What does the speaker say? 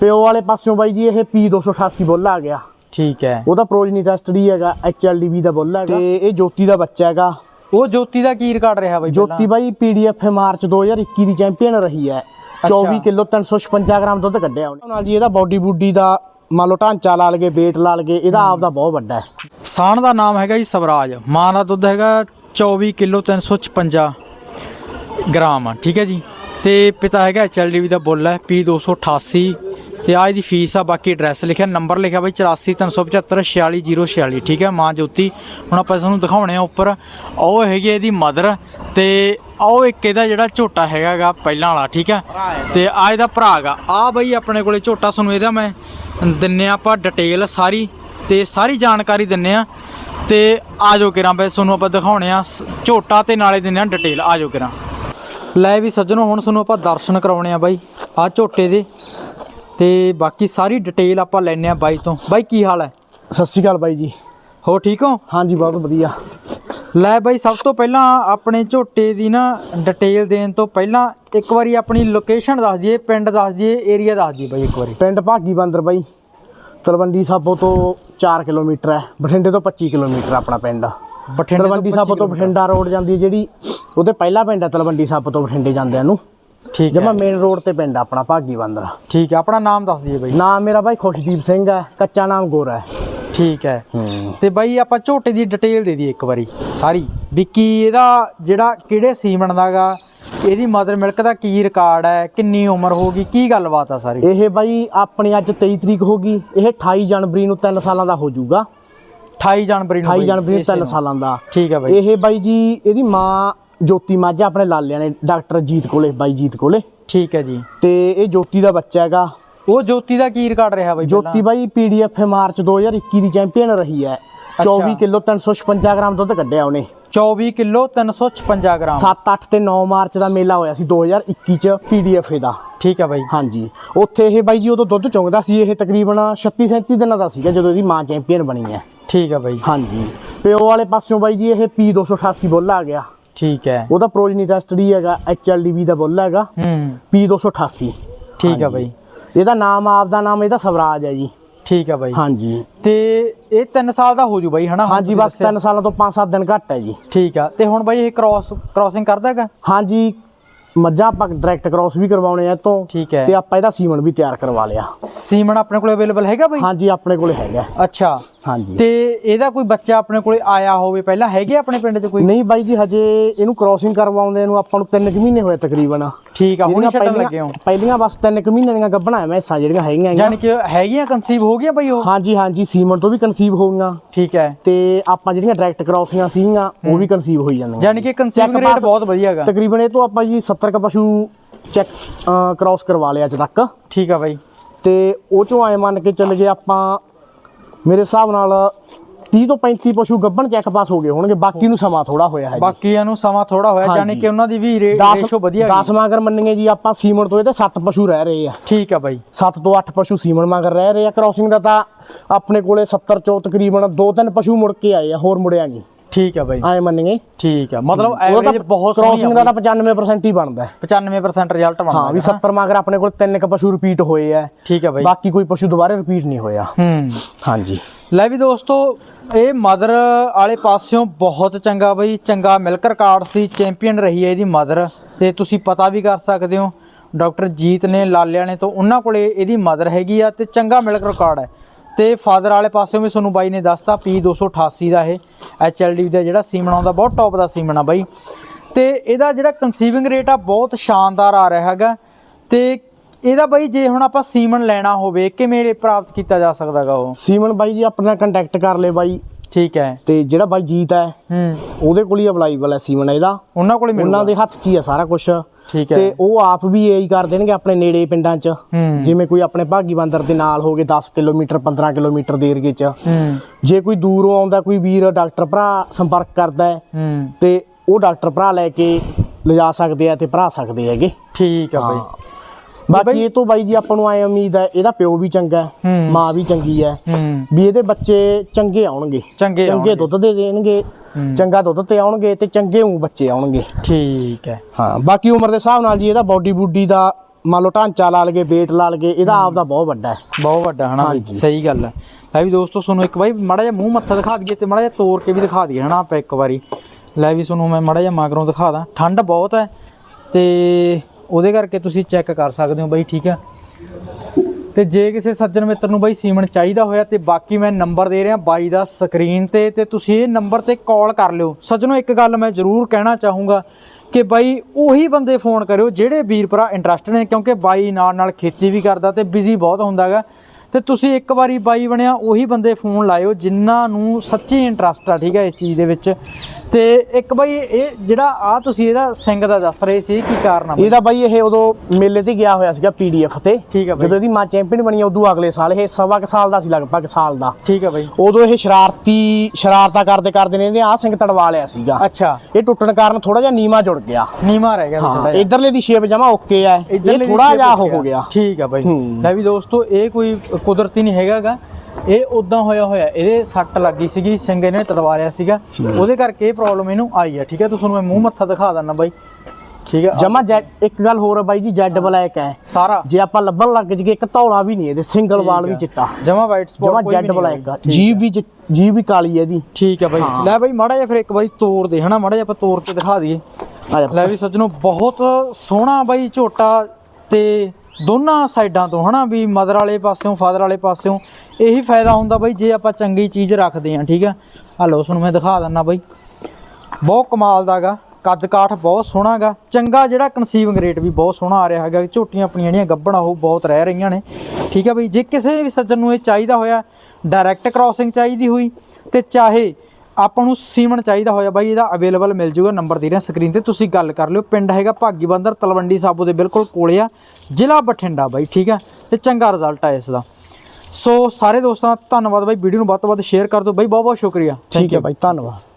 ਪਿਓ ਵਾਲੇ ਪਾਸਿਓਂ ਬਾਈ ਜੀ ਇਹ ਪੀ 288 ਬੁੱਲ ਆ ਗਿਆ। ਠੀਕ ਹੈ। ਉਹਦਾ ਪ੍ਰੋਜਨੀ ਟੈਸਟਡੀ ਹੈਗਾ ਐਚਐਲਡੀਬੀ ਦਾ ਬੁੱਲ ਹੈਗਾ। ਤੇ ਇਹ ਜੋਤੀ ਦਾ ਬੱਚਾ ਹੈਗਾ। ਉਹ ਜੋਤੀ ਦਾ ਕੀ ਰਿਕਾਰਡ ਰਿਹਾ ਬਾਈ ਜੋਤੀ ਬਾਈ ਪੀਡੀਐਫ ਮਾਰਚ 2021 ਦੀ ਚੈਂਪੀਅਨ ਰਹੀ ਹੈ। 24 ਕਿਲੋ 356 ਗ੍ਰਾਮ ਦੁੱਧ ਕੱਢਿਆ ਉਹਨੇ। ਨਾਲ ਜੀ ਇਹਦਾ ਬਾਡੀ ਬੂਡੀ ਦਾ ਮੰਨ ਲਓ ਢਾਂਚਾ ਲਾ ਲਗੇ weight ਲਾ ਲਗੇ ਇਹਦਾ ਆਪ ਦਾ ਬਹੁਤ ਵੱਡਾ ਹੈ। ਸਾਣ ਦਾ ਨਾਮ ਹੈਗਾ ਜੀ ਸਵਰਾਜ। ਮਾਂ ਦਾ ਦੁੱਧ ਹੈਗਾ 24 ਕਿਲੋ 356 ਗ੍ਰਾਮ ਠੀਕ ਹੈ ਜੀ। ਤੇ ਪਿਤਾ ਹੈਗਾ ਐਚਐਲਡੀਵੀ ਦਾ ਬੁੱਲ ਹੈ ਪੀ 288 ਤੇ ਆ ਇਹਦੀ ਫੀਸ ਆ, ਬਾਕੀ ਐਡਰੈਸ ਲਿਖਿਆ ਨੰਬਰ ਲਿਖਿਆ ਬਾਈ 843775 46046 ਠੀਕ ਹੈ, ਮਾਂ ਜੋਤੀ। ਹੁਣ ਆਪਾਂ ਤੁਹਾਨੂੰ ਦਿਖਾਉਣੇ ਆ ਉੱਪਰ। ਉਹ ਹੈਗੀ ਇਹਦੀ ਮਦਰ ਤੇ ਉਹ ਇੱਕ ਇਹਦਾ ਜਿਹੜਾ ਝੋਟਾ ਹੈਗਾਗਾ ਪਹਿਲਾਂ ਵਾਲਾ, ਠੀਕ ਹੈ। ਤੇ ਆ ਇਹਦਾ ਭਰਾ ਗਾ। ਆ ਬਾਈ ਆਪਣੇ ਕੋਲੇ ਝੋਟਾ, ਤੁਹਾਨੂੰ ਇਹਦਾ ਮੈਂ ਦਿੰਨੇ ਆ ਆਪਾਂ ਡਿਟੇਲ ਸਾਰੀ, ਤੇ ਸਾਰੀ ਜਾਣਕਾਰੀ ਦਿੰਨੇ ਆ। ਤੇ ਆਜੋ ਕਿਰਾਂ ਬਈ, ਤੁਹਾਨੂੰ ਆਪਾਂ ਦਿਖਾਉਣੇ ਆ, ਸ- ਝੋਟਾ ਤੇ ਨਾਲੇ ਦਿੰਨੇ ਆ ਡਿਟੇਲ ਆਜੋ ਕਿਰਾਂ। ਲੈ ਵੀ ਸੱਜਣੋ, ਹੁਣ ਤੁਹਾਨੂੰ ਆਪਾਂ ਦਰਸ਼ਨ ਕਰਾਉਣੇ ਆ ਬਾਈ ਆ ਝੋਟੇ ਦੇ। ਤੇ ਬਾਕੀ ਸਾਰੀ ਡਿਟੇਲ ਆਪਾਂ ਲੈਣੇ ਆ ਬਾਈ ਤੋਂ। ਬਾਈ ਕੀ ਹਾਲ ਹੈ? ਸਤਿ ਸ਼੍ਰੀ ਅਕਾਲ ਬਾਈ ਜੀ। ਹੋ ਠੀਕ ਹੋ? ਹਾਂਜੀ ਬਹੁਤ ਵਧੀਆ। ਲੈ ਬਾਈ ਸਭ ਤੋਂ ਪਹਿਲਾਂ ਆਪਣੇ ਝੋਟੇ ਦੀ ਨਾ ਡਿਟੇਲ ਦੇਣ ਤੋਂ ਪਹਿਲਾਂ ਇੱਕ ਵਾਰੀ ਆਪਣੀ ਲੋਕੇਸ਼ਨ ਦੱਸ ਦਈਏ ਪਿੰਡ ਦੱਸ ਦਈਏ ਏਰੀਆ ਦੱਸ ਦਈਏ ਬਾਈ ਇੱਕ ਵਾਰੀ। ਪਿੰਡ ਭਾਗੀ ਬੰਦਰ ਬਾਈ ਤਲਵੰਡੀ ਸਾਬੋ ਤੋਂ 4 ਕਿਲੋਮੀਟਰ ਹੈ ਬਠਿੰਡੇ ਤੋਂ 25 ਕਿਲੋਮੀਟਰ ਆਪਣਾ ਪਿੰਡ। ਬਠਿੰਡੇ ਤਲਵੰਡੀ ਸਾਬੋ ਤੋਂ ਬਠਿੰਡਾ ਰੋਡ ਜਾਂਦੀ ਹੈ ਜਿਹੜੀ ਉਹਦੇ ਪਹਿਲਾ ਪਿੰਡ ਹੈ ਤਲਵੰਡੀ ਸਾਬੋ ਤੋਂ ਬਠਿੰਡੇ ਜਾਂਦਿਆਂ ਨੂੰ। ਠੀਕ ਜਮਾ ਹੈ। ਮੇਨ ਰੋਡ ਤੇ ਪਿੰਡ ਆਪਣਾ ਭਾਗੀ ਬੰਦਰ। ਠੀਕ ਹੈ ਆਪਣਾ ਨਾਮ ਦੱਸ ਦਈਏ ਬਾਈ। ਨਾਮ ਮੇਰਾ ਬਾਈ ਖੁਸ਼ਦੀਪ ਸਿੰਘ ਹੈ ਕੱਚਾ ਨਾਮ ਗੋਰਾ ਹੈ। ਠੀਕ ਹੈ। ਹੂੰ। ਤੇ ਬਾਈ ਆਪਾਂ ਝੋਟੇ ਦੀ ਡਿਟੇਲ ਦੇ ਦਈਏ ਇੱਕ ਵਾਰੀ ਸਾਰੀ। ਵੀ ਕੀ ਇਹਦਾ ਜਿਹੜਾ ਕਿਹੜੇ ਸੀਮਨ ਦਾਗਾ ਇਹਦੀ ਮਦਰ ਮਿਲਕ ਦਾ ਕੀ ਰਿਕਾਰਡ ਹੈ ਕਿੰਨੀ ਉਮਰ ਹੋਗੀ ਕੀ ਗੱਲਬਾਤ ਆ ਸਾਰੀ? ਇਹ ਬਾਈ ਆਪਣੀ ਅੱਜ 23 ਤਰੀਕ ਹੋ ਗਈ ਇਹ 28 ਜਨਵਰੀ ਨੂੰ 3 ਸਾਲਾਂ ਦਾ ਹੋ ਜਾਊਗਾ। 28 ਜਨਵਰੀ ਨੂੰ 28 ਬਾਈ, ਜਨਵਰੀ ਨੂੰ ਇਸੇ 3 ਨੂੰ। ਸਾਲਾਂ ਦਾ। ਠੀਕ ਹੈ ਬਾਈ। ਇਹ ਬਾਈ ਜੀ ਇਹਦੀ ਮਾਂ ਜੋਤੀ ਮਾਝਾ ਆਪਣੇ ਲਾਲਿਆਂ ਨੇ ਡਾਕਟਰ ਜੀਤ ਕੋਲੇ ਬਾਈ ਜੀਤ ਕੋਲੇ। ਠੀਕ ਹੈ ਜੀ। ਤੇ ਇਹ ਜੋਤੀ ਦਾ ਬੱਚਾ ਹੈਗਾ। ਉਹ ਜੋਤੀ ਦਾ ਕੀ ਰਿਕਾਰਡ ਰਿਹਾ ਬਾਈ ਜੋਤੀ ਬਾਈ ਪੀਡੀਐਫ ਮਾਰਚ 2021 ਦੀ ਚੈਂਪੀਅਨ ਰਹੀ ਹੈ। 24 ਕਿਲੋ 356 ਗ੍ਰਾਮ ਦੁੱਧ ਕੱਢਿਆ ਉਹਨੇ। 24 ਕਿਲੋ 356 ਗ੍ਰਾਮ। 7 8 ਤੇ 9 ਮਾਰਚ ਦਾ ਮੇਲਾ ਹੋਇਆ ਸੀ 2021 ਚ ਪੀਡੀਐਫ ਦਾ। ਠੀਕ ਹੈ ਬਾਈ। ਹਾਂਜੀ। ਉੱਥੇ ਇਹ ਬਾਈ ਜੀ ਉਦੋਂ ਦੁੱਧ ਚੁੰਗਦਾ ਸੀ ਇਹ ਤਕਰੀਬਨ 36 37 ਦਿਨਾਂ ਦਾ ਸੀਗਾ ਜਦੋਂ ਇਹਦੀ ਮਾਂ ਚੈਂਪੀਅਨ ਬਣੀ ਹੈ। ਠੀਕ ਹੈ ਬਾਈ। ਹਾਂਜੀ। ਪਿਓ ਵਾਲੇ ਪਾਸਿਓਂ ਬਾਈ ਜੀ ਇਹ ਪੀ 288 ਬੁੱਲ ਆ ਗਿਆ। ਠੀਕ ਹੈ। ਉਹਦਾ ਪ੍ਰੋਜਨੀ ਟੈਸਟਡੀ ਹੈਗਾ ਐਚਐਲਡੀਬੀ ਦਾ ਬੁੱਲ ਹੈਗਾ ਹੂੰ। ਪੀ 288 ਠੀਕ ਹੈ ਬਾਈ। ਇਹਦਾ ਨਾਮ ਆਪ ਦਾ ਨਾਮ ਇਹਦਾ ਸਵਰਾਜ ਹੈ ਜੀ। ਠੀਕ ਹੈ ਬਾਈ। ਹਾਂਜੀ। ਤੇ ਇਹ 3 ਸਾਲ ਦਾ ਹੋ ਜੂ ਬਾਈ ਹਨਾ? ਹਾਂਜੀ ਬਸ ਦੱਸਿਆ। 3 ਸਾਲਾਂ ਤੋਂ 5-7 ਦਿਨ ਘੱਟ ਹੈ ਜੀ। ਠੀਕ ਆ। ਤੇ ਹੁਣ ਬਾਈ ਇਹ ਕ੍ਰਾਸ ਕ੍ਰਾਸਿੰਗ ਕਰਦਾ ਹੈਗਾ? ਹਾਂਜੀ ਮੱਝਾਂ ਆਪਾਂ ਡਾਇਰੈਕਟ ਕ੍ਰਾਸ ਵੀ ਕਰਵਾਉਣੇ ਆ ਤੋਂ ਠੀਕ ਹੈ। ਤੇ ਆਪਾਂ ਇਹਦਾ ਸੀਮਨ ਵੀ ਤਿਆਰ ਕਰਵਾ ਲਿਆ। ਸੀਮਨ ਆਪਣੇ ਕੋਲ ਅਵੇਲੇਬਲ ਹੈਗਾ ਬਾਈ? ਹਾਂਜੀ ਆਪਣੇ ਕੋਲੇ ਹੈਗਾ। ਅੱਛਾ। ਹਾਂਜੀ। ਤੇ ਇਹਦਾ ਕੋਈ ਬੱਚਾ ਆਪਣੇ ਕੋਲੇ ਆਇਆ ਹੋਵੇ? ਪਹਿਲਾਂ ਹੈਗੇ ਆਪਣੇ ਪਿੰਡ 'ਚ ਕੋਈ? ਨਹੀਂ ਬਾਈ ਜੀ ਹਜੇ ਇਹਨੂੰ ਕ੍ਰਾਸਿੰਗ ਕਰਵਾਉਂਦੇ ਨੂੰ ਆਪਾਂ ਨੂੰ 3 ਕੁ ਮਹੀਨੇ ਹੋਏ ਤਕਰੀਬਨ। ਠੀਕ ਆ ਹੁਣ ਛੱਡਣ ਲੱਗੇ ਹੋ। ਪਹਿਲੀਆਂ ਬਸ 3 ਕੁ ਮਹੀਨੇ ਦੀਆਂ ਗੱਭਣਾ ਮੈਸਾਂ ਜਿਹੜੀਆਂ ਹੈਗੀਆਂ। ਯਾਨੀ ਕਿ ਹੈਗੀਆਂ ਕਨਸੀਵ ਹੋ ਗਈਆਂ ਬਾਈ ਉਹ? ਹਾਂਜੀ ਹਾਂਜੀ ਸੀਮਨ ਤੋਂ ਵੀ ਕਨਸੀਵ ਹੋ ਗਈਆਂ। ਠੀਕ ਹੈ। ਤੇ ਆਪਾਂ ਜਿਹੜੀਆਂ ਡਾਇਰੈਕਟ ਕ੍ਰਾਸਿੰਗਾਂ ਸੀਗੀਆਂ ਉਹ ਵੀ ਕਨਸੀਵ ਹੋਈ ਜਾਂਦੀਆਂ। ਯਾਨੀ ਕਿ Check ਰੇਟ ਬਹੁਤ ਵਧੀਆ ਹੈਗਾ। ਤਕਰੀਬਨ ਇਹ ਤੋਂ ਆਪਾਂ ਜੀ 70 ਕ ਪਸ਼ੂ ਚੈੱਕ ਕ੍ਰਾਸ ਕਰਵਾ ਲਿਆ ਅੱਜ ਤੱਕ। ਠੀਕ ਆ ਬਾਈ। ਤੇ ਉਹ ਚੋਂ ਐ ਮੰਨ ਕੇ ਚੱਲ ਗਏ ਆਪਾਂ ਮੇਰੇ ਹਿਸਾਬ ਨਾਲ 30 ਤੋਂ 35 ਪਸ਼ੂ ਗੱਭਣ ਚੈੱਕ ਪਾਸ ਹੋ ਗਏ ਹੋਣਗੇ ਬਾਕੀ ਨੂੰ ਸਮਾਂ ਥੋੜਾ ਹੋਇਆ ਹੈ ਜੀ। ਬਾਕੀਆਂ ਨੂੰ ਸਮਾਂ ਥੋੜਾ ਹੋਇਆ। ਯਾਨੀ ਕਿ ਉਹਨਾਂ ਦੀ ਵੀ ਰੇ- 10 ਰੇਸ਼ੋ ਵਧੀਆ ਹੈਗੀ। 10 ਮਗਰ ਮੰਨੀਏ ਜੀ ਆਪਾਂ ਸੀਮਨ ਤੋਂ ਇਹਦੇ 7 ਪਸ਼ੂ ਰਹਿ ਰਹੇ ਆ। ਠੀਕ ਆ ਬਾਈ। 7 ਤੋਂ 8 ਪਸ਼ੂ ਸੀਮਨ ਮਗਰ ਰਹਿ ਰਹੇ ਆ। ਕ੍ਰਾਸਿੰਗ ਦਾ ਤਾਂ ਆਪਣੇ ਕੋਲੇ 70 ਚੋਂ ਤਕਰੀਬਨ 2-3 ਪਸ਼ੂ ਮੁੜ ਕੇ ਆਏ ਆ ਹੋਰ ਮੁੜਿਆ ਨਹੀਂ। ਠੀਕ ਆ ਬਾਈ। ਐ ਮੰਨੀਏ। ਠੀਕ ਆ। ਮਤਲਬ ਐਵਰੇਜ ਬਹੁਤ ਕ੍ਰਾਸਿੰਗ ਦਾ ਤਾਂ 95% ਹੀ ਬਣਦਾ ਹੈ। 95% ਰਿਜ਼ਲਟ ਬਣਦਾ ਹਾਂ ਵੀ 70 ਮਗਰ ਆਪਣੇ ਕੋਲ ਤਿੰਨ ਕ ਪਸ਼ੂ ਰਿਪੀਟ ਹੋਏ ਆ। ਠੀਕ ਆ ਬਾਈ। ਬਾਕੀ ਕੋਈ ਪਸ਼ੂ ਦੁਬਾਰਾ ਰਿਪੀਟ ਨਹੀਂ ਹੋਇਆ। ਹੂੰ। ਹਾਂਜੀ। ਲੈ ਵੀ ਦੋਸਤੋ ਇਹ ਮਦਰ ਵਾਲੇ ਪਾਸਿਓਂ ਬਹੁਤ ਚੰਗਾ ਬਈ। ਚੰਗਾ ਮਿਲਕ ਰਿਕਾਰਡ ਸੀ ਚੈਂਪੀਅਨ ਰਹੀ ਹੈ ਇਹਦੀ ਮਦਰ ਤੇ ਤੁਸੀਂ ਪਤਾ ਵੀ ਕਰ ਸਕਦੇ ਹੋ ਡਾਕਟਰ ਜੀਤ ਨੇ ਲਾਲਿਆਂ ਨੇ ਤੋਂ ਉਹਨਾਂ ਕੋਲੇ ਇਹਦੀ ਮਦਰ ਹੈਗੀ ਆ ਤੇ ਚੰਗਾ ਮਿਲਕ ਰਿਕਾਰਡ ਹੈ। ਤੇ ਫਾਦਰ ਵਾਲੇ ਪਾਸਿਓਂ ਵੀ ਤੁਹਾਨੂੰ ਬਾਈ ਨੇ ਦੱਸਤਾ, ਪੀ 288 ਦਾ ਇਹ ਐਚਐਲਡੀ ਦਾ ਜਿਹੜਾ ਸੀਮਨ ਆਉਂਦਾ, ਬਹੁਤ ਟੌਪ ਦਾ ਸੀਮਨ ਆ ਬਾਈ। ਤੇ ਇਹਦਾ ਜਿਹੜਾ ਕਨਸੀਵਿੰਗ ਰੇਟ ਆ, ਬਹੁਤ ਸ਼ਾਨਦਾਰ ਆ ਰਿਹਾ ਹੈਗਾ। ਤੇ ਇਹਦਾ ਬਾਈ, ਜੇ ਹੁਣ ਆਪਾਂ ਸੀਮਨ ਲੈਣਾ ਹੋਵੇ, ਕਿਵੇਂ ਪ੍ਰਾਪਤ ਕੀਤਾ ਜਾ ਸਕਦਾਗਾ ਉਹ? ਸੀਮਨ ਬਾਈ ਜੀ, ਆਪਣਾ ਕੰਟੈਕਟ ਕਰ ਲੈ ਬਾਈ। ਠੀਕ ਹੈ। ਤੇ ਜਿਹੜਾ ਬਾਈ ਜੀਤ ਹੈ ਹੂੰ। ਉਹਦੇ ਕੋਲ ਹੀ ਅਵੇਲੇਬਲ ਹੈ ਸੀਮਨ ਇਹਦਾ। ਉਹਨਾਂ ਕੋਲੇ ਮਿਲੂਗਾ। ਉਹਨਾਂ ਦੇ ਹੱਥ 'ਚ ਹੀ ਆ ਸਾਰਾ ਕੁਝ ਠੀਕ ਹੈ। ਤੇ ਉਹ ਆਪ ਵੀ ਇਹੀ ਕਰ ਦੇਣਗੇ ਆਪਣੇ ਨੇੜੇ ਪਿੰਡਾਂ 'ਚ। ਹੂੰ। ਜਿਵੇਂ ਕੋਈ ਆਪਣੇ ਭਾਗੀ ਬੰਦਰ ਦੇ ਨਾਲ ਹੋਗੇ 10 ਕਿਲੋਮੀਟਰ 15 ਕਿਲੋਮੀਟਰ ਦੇ ਏਰੀਏ 'ਚ। ਹੂੰ। ਜੇ ਕੋਈ ਦੂਰੋਂ ਆਉਂਦਾ ਕੋਈ ਵੀਰ ਡਾਕਟਰ ਭਰਾ ਸੰਪਰਕ ਕਰਦਾ ਹੈ ਹੂੰ। ਤੇ ਉਹ ਡਾਕਟਰ ਭਰਾ ਲੈ ਕੇ ਲਿਜਾ ਸਕਦੇ ਆ ਤੇ ਭਰਾ ਸਕਦੇ ਹੈਗੇ। ਠੀਕ ਆ ਬਾਈ। ਬਾਕੀ ਇਹ ਤੋਂ ਬਾਈ ਜੀ ਆਪਾਂ ਨੂੰ ਐ ਉਮੀਦ ਹੈ ਇਹਦਾ ਪਿਓ ਵੀ ਚੰਗਾ ਹੈ ਮਾਂ ਵੀ ਚੰਗੀ ਹੈ। ਵੀ ਇਹਦੇ ਬੱਚੇ ਚੰਗੇ ਆਉਣਗੇ। ਚੰਗੇ। ਦੁੱਧ ਦੇ ਦੇਣਗੇ। ਚੰਗਾ ਦੁੱਧ ਤੇ ਆਉਣਗੇ ਤੇ ਚੰਗੇ ਉਂ ਬੱਚੇ ਆਉਣਗੇ। ਠੀਕ ਹੈ। ਹਾਂ ਬਾਕੀ ਉਮਰ ਦੇ ਹਿਸਾਬ ਨਾਲ ਜੀ ਇਹਦਾ ਬਾਡੀ ਬੂਡੀ ਦਾ ਮੰਨ ਲਓ ਢਾਂਚਾ ਲਾ ਲਗੇ weight ਲਾ ਲਗੇ ਇਹਦਾ ਆਪ ਦਾ ਬਹੁਤ ਵੱਡਾ ਹੈ। ਬਹੁਤ ਵੱਡਾ ਹਨਾ। ਸਹੀ ਗੱਲ ਹੈ। ਲੈ ਵੀ ਦੋਸਤੋ ਤੁਹਾਨੂੰ ਇੱਕ ਵਾਰੀ ਮਾੜਾ ਜਿਹਾ ਮੂੰਹ ਮੱਥਾ ਦਿਖਾ ਦਈਏ ਤੇ ਮਾੜਾ ਜਿਹਾ ਤੋੜ ਕੇ ਵੀ ਦਿਖਾ ਦਈਏ ਹਨਾ ਆਪਾਂ ਇੱਕ ਵਾਰੀ। ਲੈ ਵੀ ਤੁਹਾਨੂੰ ਮੈਂ ਮਾੜਾ ਜਿਹਾ ਮਗਰੋਂ ਦਿਖਾ ਦਾਂ। ਠੰਡ ਬਹੁਤ ਹੈ ਤੇ ਉਹਦੇ ਕਰਕੇ ਤੁਸੀਂ ਚੈੱਕ ਕਰ ਸਕਦੇ ਹੋ ਬਾਈ ਠੀਕ ਹੈ ਤੇ ਜੇ ਕਿਸੇ ਸੱਜਣ ਮਿੱਤਰ ਨੂੰ ਬਾਈ ਸੀਮਨ ਚਾਹੀਦਾ ਹੋਇਆ ਤੇ ਬਾਕੀ ਮੈਂ ਨੰਬਰ ਦੇ ਰਿਹਾ ਬਾਈ ਦਾ ਸਕਰੀਨ ਤੇ ਤੇ ਤੁਸੀਂ ਇਹ ਨੰਬਰ ਤੇ ਕਾਲ ਕਰ ਲਿਓ। ਸੱਜਣੋ, ਇੱਕ ਗੱਲ ਮੈਂ ਜ਼ਰੂਰ ਕਹਿਣਾ ਚਾਹੂੰਗਾ ਕਿ ਬਾਈ ਉਹੀ ਬੰਦੇ ਫੋਨ ਕਰਿਓ ਜਿਹੜੇ ਵੀਰ ਭਰਾ ਇੰਟਰਸਟਡ ਨੇ ਕਿਉਂਕਿ ਬਾਈ ਨਾਲ ਨਾਲ ਖੇਤੀ ਵੀ ਕਰਦਾ ਤੇ ਬਿਜ਼ੀ ਬਹੁਤ ਹੁੰਦਾਗਾ। ਤੇ ਤੁਸੀਂ ਇੱਕ ਵਾਰੀ ਬਾਈ ਬਣਿਆ ਉਹੀ ਬੰਦੇ ਫੋਨ ਲਾਇਓ ਜਿਨ੍ਹਾਂ ਨੂੰ ਸੱਚੀ ਇੰਟਰਸਟ ਆ ਠੀਕ ਹੈ ਇਸ ਚੀਜ਼ ਦੇ ਵਿੱਚ। ਤੇ ਇੱਕ ਬਾਈ ਇਹ ਜਿਹੜਾ ਆ ਤੁਸੀਂ ਇਹਦਾ ਸਿੰਘ ਦਾ ਦੱਸ ਰਹੇ ਸੀ ਕੀ ਕਾਰਨ ਆ? ਇਹਦਾ ਬਾਈ ਇਹ ਉਦੋਂ ਮੇਲੇ ਤੇ ਗਿਆ ਹੋਇਆ ਸੀਗਾ ਪੀਡੀਐਫ ਤੇ। ਠੀਕ ਆ ਬਾਈ। ਜਦੋਂ ਇਹਦੀ ਮਾਂ ਚੈਂਪੀਅਨ ਬਣੀ ਉਦੋਂ ਅਗਲੇ ਸਾਲ ਇਹ ਸਵਾ ਕੁ ਸਾਲ ਦਾ ਸੀ ਲਗਭਗ ਸਾਲ ਦਾ। ਠੀਕ ਹੈ ਬਾਈ। ਉਦੋਂ ਇਹ ਸ਼ਰਾਰਤੀ ਸ਼ਰਾਰਤਾਂ ਕਰਦੇ ਕਰਦੇ ਨੇ ਇਹਨੇ ਆਹ ਸਿੰਘ ਤੜਵਾ ਲਿਆ ਸੀਗਾ। ਅੱਛਾ। ਇਹ ਟੁੱਟਣ ਕਾਰਨ ਥੋੜਾ ਜਿਹਾ ਨੀਵਾ ਜੁੜ ਗਿਆ। ਨੀਮਾ ਰਹਿ ਗਿਆ ਥੋੜਾ ਇਧਰਲੇ ਦੀ ਸ਼ੇਪ ਜਮਾ ਓਕੇ ਆ। ਇਹ ਥੋੜਾ ਜਿਹਾ ਹੋ ਗਿਆ। ਠੀਕ ਆ ਬਾਈ। ਲੈ ਵੀ ਦੋਸਤੋ ਇਹ ਕੋਈ ਕੁਦਰਤੀ ਨਹੀਂ ਹੈਗਾਗਾ। ਇਹ ਉਦਾਂ ਹੋਇਆ ਹੋਇਆ ਇਹਦੇ ਸੱਟ ਲੱਗੀ ਸੀਗੀ ਸਿੰਘ ਇਹਨੇ ਤੜਵਾ ਲਿਆ ਸੀਗਾ। ਉਹਦੇ ਕਰਕੇ ਇਹ ਪ੍ਰੋਬਲਮ ਇਹਨੂੰ ਆਈ ਆ ਠੀਕ ਹੈ ਤੁਹਾਨੂੰ ਮੈਂ ਮੂੰਹ ਮੱਥਾ ਦਿਖਾ ਦਿੰਦਾ ਬਾਈ। ਠੀਕ ਹੈ ਜਮਾ ਜੈਡ ਇੱਕ ਗੱਲ ਹੋਰ ਆ ਬਾਈ ਜੀ ਜੈਡ ਬਲੈਕ ਹੈ। ਸਾਰਾ। ਜੇ ਆਪਾਂ ਲੱਭਣ ਲੱਗ ਜਗੇ ਇੱਕ ਧੌਲਾ ਵੀ ਨਹੀਂ ਇਹਦੇ ਸਿੰਗਲ ਵਾਲ ਵੀ ਚਿੱਟਾ। ਜਮਾ ਵਾਈਟ ਜਮਾ ਸਪੌਟ ਜੈਡ ਬਲੈਕ ਆ। ਜੀਬ ਵੀ ਜੀਬ ਵੀ ਕਾਲੀ ਹੈ ਇਹਦੀ। ਠੀਕ ਆ ਬਾਈ। ਲੈ ਬਾਈ ਮਾੜਾ ਜਿਹਾ ਫਿਰ ਇੱਕ ਵਾਰੀ ਤੋੜ ਦੇ ਹਨਾ? ਮਾੜਾ ਜਿਹਾ ਆਪਾਂ ਤੋੜ ਕੇ ਦਿਖਾ ਦਈਏ। ਆ ਜਾ। ਲੈ ਵੀ ਸੱਜਣੋ ਬਹੁਤ ਸੋਹਣਾ ਬਾਈ ਝੋਟਾ ਤੇ ਦੋਨਾਂ ਸਾਈਡਾਂ ਤੋਂ, ਹਨਾ, ਵੀ ਮਦਰ ਵਾਲੇ ਪਾਸਿਓਂ, ਫਾਦਰ ਵਾਲੇ ਪਾਸਿਓਂ ਇਹੀ ਫਾਇਦਾ ਹੁੰਦਾ ਬਾਈ, ਜੇ ਆਪਾਂ ਚੰਗੀ ਚੀਜ਼ ਰੱਖਦੇ ਆਂ ਠੀਕ ਆ ਆ ਲਓ, ਤੁਹਾਨੂੰ ਮੈਂ ਦਿਖਾ ਦਿੰਨਾ ਬਾਈ। ਬਹੁਤ ਕਮਾਲ ਦਾਗਾ ਕੱਦ ਕਾਠ ਬਹੁਤ ਸੋਹਣਾਗਾ ਚੰਗਾ ਜਿਹੜਾ ਕਨਸੀਵਿੰਗ ਰੇਟ ਵੀ ਬਹੁਤ ਸੋਹਣਾ ਆ ਰਿਹਾ ਹੈਗਾ, ਝੋਟੀਆਂ ਆਪਣੀਆਂ ਜਿਹੜੀਆਂ ਗੱਭਣਾ, ਉਹ ਬਹੁਤ ਰਹਿ ਰਹੀਆਂ ਨੇ, ਠੀਕ ਆ ਬਈ? ਜੇ ਕਿਸੇ ਵੀ ਸੱਜਣ ਨੂੰ ਇਹ ਚਾਹੀਦਾ ਹੋਇਆ ਡਾਇਰੈਕਟ ਕ੍ਰਾਸਿੰਗ ਚਾਹੀਦੀ ਹੋਈ, ਤੇ ਚਾਹੇ ਆਪਾਂ ਨੂੰ ਸੀਮਨ ਚਾਹੀਦਾ ਹੋਇਆ ਬਾਈ ਇਹਦਾ ਅਵੇਲੇਬਲ ਮਿਲ ਜੂਗਾ ਨੰਬਰ ਦੇ ਰਿਹਾ ਸਕਰੀਨ ਤੇ। ਤੁਸੀਂ ਗੱਲ ਕਰ ਲਿਓ ਪਿੰਡ ਹੈਗਾ ਭਾਗੀ ਬੰਦਰ ਤਲਵੰਡੀ ਸਾਬੋ ਦੇ ਬਿਲਕੁਲ ਕੋਲੇ ਆ ਜ਼ਿਲ੍ਹਾ ਬਠਿੰਡਾ ਬਾਈ ਠੀਕ ਆ ਤੇ ਚੰਗਾ ਰਿਜ਼ਲਟ ਆ ਇਸ ਦਾ। ਸੋ ਸਾਰੇ ਦੋਸਤਾਂ ਦਾ ਧੰਨਵਾਦ ਬਾਈ ਵੀਡੀਓ ਨੂੰ ਵੱਧ ਤੋਂ ਵੱਧ ਸ਼ੇਅਰ ਕਰ ਦਿਓ ਬਾਈ ਬਹੁਤ ਬਹੁਤ ਸ਼ੁਕਰੀਆ ਠੀਕ ਹੈ ਬਾਈ ਧੰਨਵਾਦ।